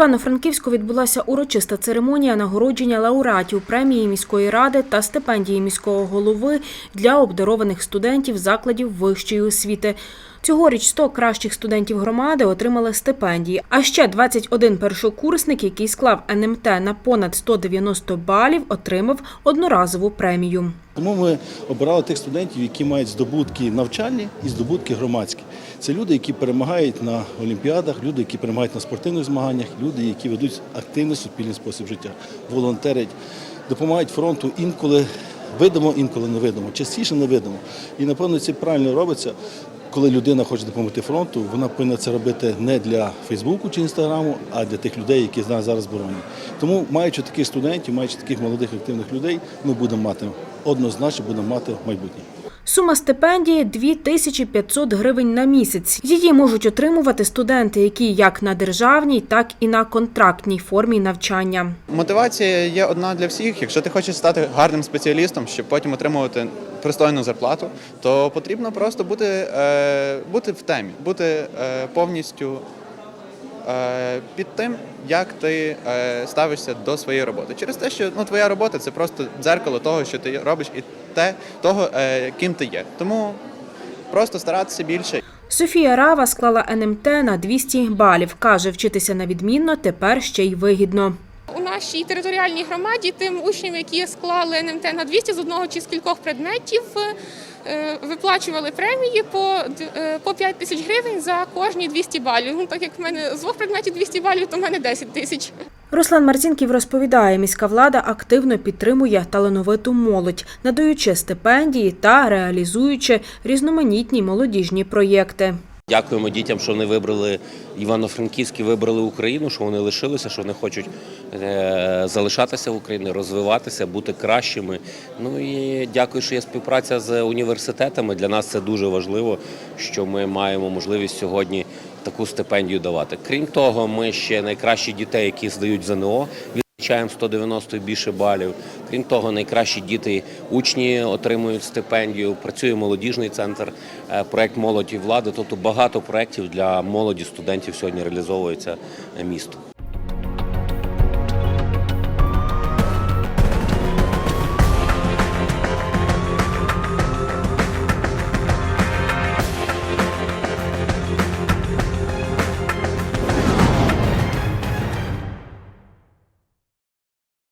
Івано-Франківську відбулася урочиста церемонія нагородження лауреатів премії міської ради та стипендії міського голови для обдарованих студентів закладів вищої освіти. Цьогоріч 100 кращих студентів громади отримали стипендії, а ще 21 першокурсник, який склав НМТ на понад 190 балів, отримав одноразову премію. Тому ми обирали тих студентів, які мають здобутки навчальні і здобутки громадські. Це люди, які перемагають на олімпіадах, люди, які перемагають на спортивних змаганнях, люди, які ведуть активний суспільний спосіб життя, волонтерять, допомагають фронту інколи видимо, інколи невидимо, частіше невидимо. І напевно це правильно робиться. Коли людина хоче допомогти фронту, вона повинна це робити не для Фейсбуку чи Інстаграму, а для тих людей, які з нас зараз боронять. Тому, маючи таких студентів, маючи таких молодих активних людей, ми будемо мати однозначно будемо мати майбутнє. Сума стипендії 2500 гривень на місяць. Її можуть отримувати студенти, які як на державній, так і на контрактній формі навчання. Мотивація є одна для всіх. Якщо ти хочеш стати гарним спеціалістом, щоб потім отримувати пристойну зарплату, то потрібно просто бути, е, бути в темі, бути е, повністю під тим, як ти е, ставишся до своєї роботи. Через те, що ну, твоя робота це просто дзеркало того, що ти робиш, і те, того, е, ким ти є. Тому просто старатися більше. Софія Рава склала НМТ на 200 балів. Каже, вчитися на відмінно тепер ще й вигідно. У нашій територіальній громаді тим учням, які склали НМТ на 200 з одного чи з кількох предметів, е, виплачували премії по, е, по 5 тисяч гривень за кожні 200 балів. Ну, так як в мене з двох предметів 200 балів, то в мене 10 тисяч. Руслан Марцінків розповідає, міська влада активно підтримує талановиту молодь, надаючи стипендії та реалізуючи різноманітні молодіжні проєкти. Дякуємо дітям, що вони вибрали Івано-Франківськ і вибрали Україну, що вони лишилися, що вони хочуть е, залишатися в Україні, розвиватися, бути кращими. Ну і дякую, що є співпраця з університетами. Для нас це дуже важливо, що ми маємо можливість сьогодні таку стипендію давати. Крім того, ми ще найкращі дітей, які здають ЗНО. Відзначаємо 190 і більше балів. Крім того, найкращі діти, учні отримують стипендію. Працює молодіжний центр, проєкт проект молодь і влади. Тобто багато проєктів для молоді студентів сьогодні реалізовується містом. місто.